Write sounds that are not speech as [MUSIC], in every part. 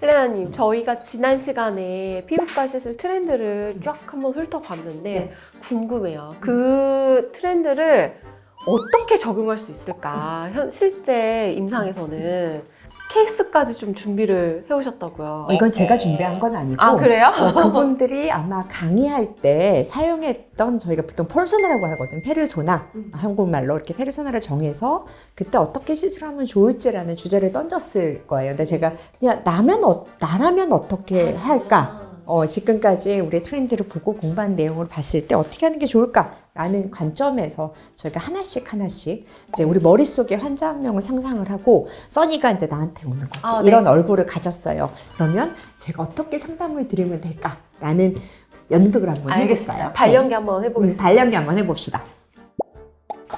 헬레나님, 저희가 지난 시간에 피부과 시술 트렌드를 쫙 한번 훑어봤는데 네. 궁금해요. 그 트렌드를 어떻게 적용할 수 있을까? 현, 실제 임상에서는 케이스까지 좀 준비를 해오셨다고요. 이건 제가 준비한 건 아니고 아, 그래요? 어, 그분들이 아마 강의할 때 사용했던 저희가 보통 펄소나라고 하거든요. 페르소나 음. 한국말로 이렇게 페르소나를 정해서 그때 어떻게 시술하면 좋을지라는 주제를 던졌을 거예요. 근데 제가 그냥 나면 어, 나라면 어떻게 할까? 어, 지금까지 우리 트렌드를 보고 공부한 내용을 봤을 때 어떻게 하는 게 좋을까 라는 관점에서 저희가 하나씩 하나씩 이제 우리 머릿속에 환자 한 명을 상상을 하고 써니가 이제 나한테 오는 거지. 아, 네. 이런 얼굴을 가졌어요. 그러면 제가 어떻게 상담을 드리면 될까 라는 연극을 한번. 해볼까요? 발연기 한번 네. 음, 해보겠습니다. 발연기 한번 해봅시다.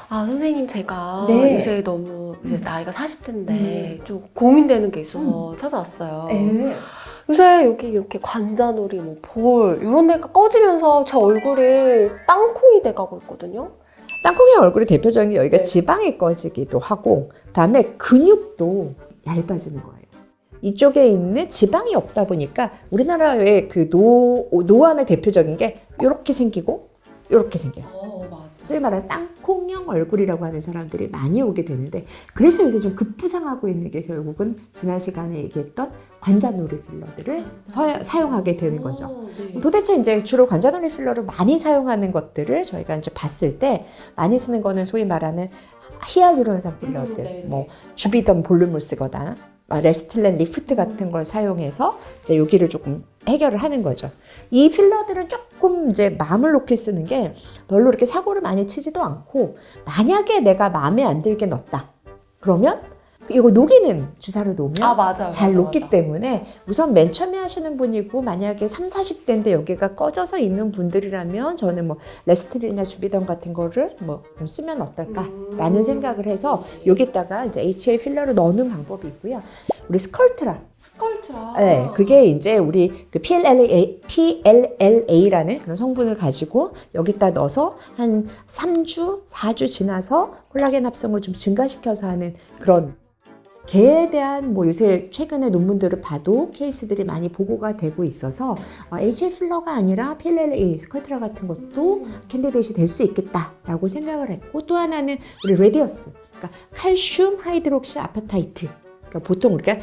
아, 선생님, 제가 네. 요새 너무 이제 나이가 40대인데 음. 좀 고민되는 게 있어서 찾아왔어요. 네. 요새 여기 이렇게 관자놀이, 뭐 볼, 이런 데가 꺼지면서 제 얼굴이 땅콩이 돼가고 있거든요. 땅콩의 얼굴이 대표적인 게 여기가 네. 지방이 꺼지기도 하고 그다음에 근육도 얇아지는 거예요. 이쪽에 있는 지방이 없다 보니까 우리나라의 그 노, 노안의 대표적인 게 이렇게 생기고 이렇게 생겨요. 어, 맞아. 소위 말하는 땅콩형 얼굴이라고 하는 사람들이 많이 오게 되는데 그래서 요새 좀 급부상하고 있는 게 결국은 지난 시간에 얘기했던 관자놀이 필러들을 서- 사용하게 되는 거죠. 어, 네. 도대체 이제 주로 관자놀이 필러를 많이 사용하는 것들을 저희가 이제 봤을 때 많이 쓰는 거는 소위 말하는 히알루론산 필러들, 음, 네, 뭐 주비던 볼륨을 쓰거나 아, 레스틸렌 리프트 같은 걸 사용해서 이제 여기를 조금 해결을 하는 거죠. 이 필러들은 조금 이제 마음을 놓게 쓰는 게 별로 이렇게 사고를 많이 치지도 않고 만약에 내가 마음에 안 들게 넣었다. 그러면 이거 녹이는 주사를 놓으면 아, 맞아요. 잘 맞아, 녹기 맞아. 때문에 우선 맨 처음에 하시는 분이고 만약에 3, 40대인데 여기가 꺼져서 있는 분들이라면 저는 뭐 레스트린이나 주비던 같은 거를 뭐 쓰면 어떨까라는 음. 생각을 해서 여기다가 이제 HA 필러를 넣는 방법이 있고요. 우리 스컬트라. 스컬트라. 네, 그게 이제 우리 그 PLLA, PLLA라는 그런 성분을 가지고 여기다 넣어서 한 3주, 4주 지나서 콜라겐 합성을 좀 증가시켜서 하는 그런 개에 대한 뭐 요새 최근에 논문들을 봐도 케이스들이 많이 보고가 되고 있어서 어, HA 필러가 아니라 PLLA, 스컬트라 같은 것도 캔디데이트 될수 있겠다라고 생각을 했고 또 하나는 우리 레디어스, 그러니까 칼슘 하이드록시 아파타이트. 그러니까 보통 우리가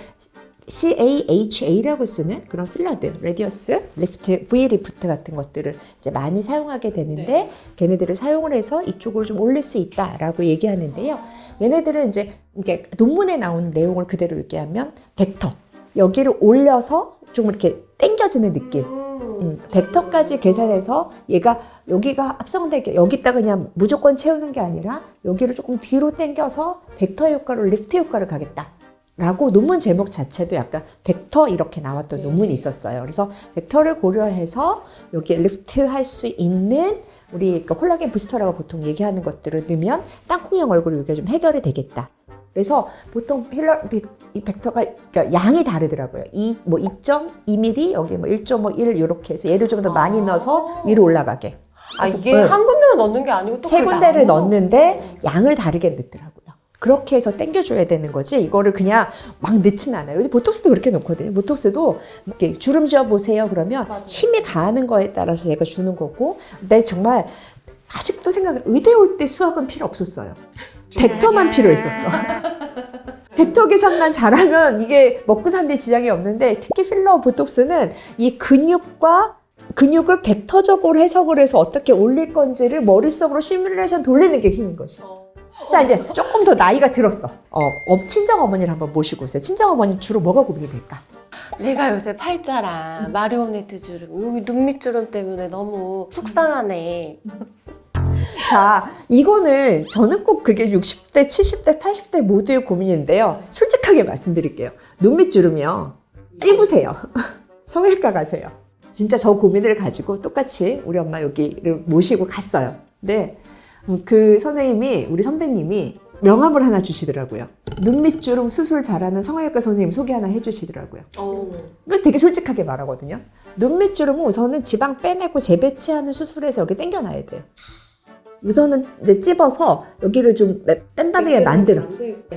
CAHA라고 쓰는 그런 필러들, 레디어스, 리프트, V 리프트 같은 것들을 이제 많이 사용하게 되는데 네. 걔네들을 사용을 해서 이쪽을 좀 올릴 수 있다라고 얘기하는데요. 얘네들은 이제 이게 논문에 나온 내용을 그대로 얘기하면 벡터 여기를 올려서 좀 이렇게 당겨지는 느낌. 음, 벡터까지 계산해서 얘가 여기가 합성되게 여기다가 그냥 무조건 채우는 게 아니라 여기를 조금 뒤로 당겨서 벡터 효과로 리프트 효과를 가겠다. 라고 논문 제목 자체도 약간 벡터 이렇게 나왔던 네. 논문이 있었어요. 그래서 벡터를 고려해서 여기에 리프트 할 수 있는 우리 그 콜라겐 부스터라고 보통 얘기하는 것들을 넣으면 땅콩형 얼굴이 여기가 좀 해결이 되겠다. 그래서 보통 필러 이- 이 벡터가 그러니까 양이 다르더라고요. 이 뭐 2.2mm 여기 뭐 1.51 이렇게 해서 얘를 좀 더 많이 아. 넣어서 위로 올라가게 아, 이게 네. 한 군데만 넣는 게 아니고 또 세 군데를 나눠? 넣는데 양을 다르게 넣더라고요. 그렇게 해서 당겨줘야 되는 거지 이거를 그냥 막 넣진 않아요. 보톡스도 그렇게 넣거든요. 보톡스도 이렇게 주름 지어 보세요. 그러면 맞아요. 힘이 가하는 거에 따라서 제가 주는 거고, 근데 정말 아직도 생각을 의대 올 때 수학은 필요 없었어요. 벡터만 필요했었어. [LAUGHS] 벡터 계산만 잘하면 이게 먹고 사는데 지장이 없는데 특히 필러 보톡스는 이 근육과 근육을 벡터적으로 해석을 해서 어떻게 올릴 건지를 머릿속으로 시뮬레이션 돌리는 게 힘인 거죠. 어. 자 이제 조금 더 나이가 들었어. 어, 어, 친정 어머니를 한번 모시고 오세요. 친정 어머니 주로 뭐가 고민이 될까? 내가 요새 팔자랑 마리오네트 주름, 여기 눈밑 주름 때문에 너무 속상하네. 자, 이거는 저는 꼭 그게 60대, 70대, 80대 모두의 고민인데요. 솔직하게 말씀드릴게요. 눈밑 주름이요. 찝으세요. [LAUGHS] 성형외과 가세요. 진짜 저 고민을 가지고 똑같이 우리 엄마 여기를 모시고 갔어요. 근데 음, 그 선생님이, 우리 선배님이 명함을 하나 주시더라고요. 눈 밑 주름 수술 잘하는 성형외과 선생님 소개 하나 해주시더라고요. 어. 되게 솔직하게 말하거든요. 눈 밑 주름은 우선은 지방 빼내고 재배치하는 수술에서 여기 당겨놔야 돼요. 우선은 이제 찝어서 여기를 좀 뺀바르게 만들어.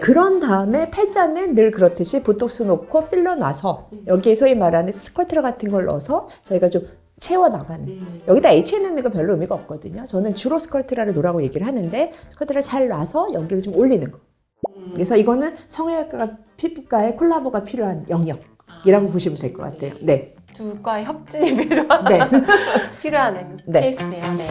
그런 다음에 팔자는 늘 그렇듯이 보톡스 놓고 필러 놔서 여기에 소위 말하는 스컬트라 같은 걸 넣어서 저희가 좀 채워 나가는. 여기다 H 넣는 거 별로 의미가 없거든요. 저는 주로 스컬트라를 놓으라고 얘기를 하는데 스컬트라 잘 놔서 여기를 좀 올리는 거. 그래서 이거는 성형외과 피부과의 콜라보가 필요한 영역이라고 보시면 될 것 같아요. 네. 두 과의 협진이 [LAUGHS] 필요한 네. [LAUGHS] 필요한 네. 케이스네요. 네.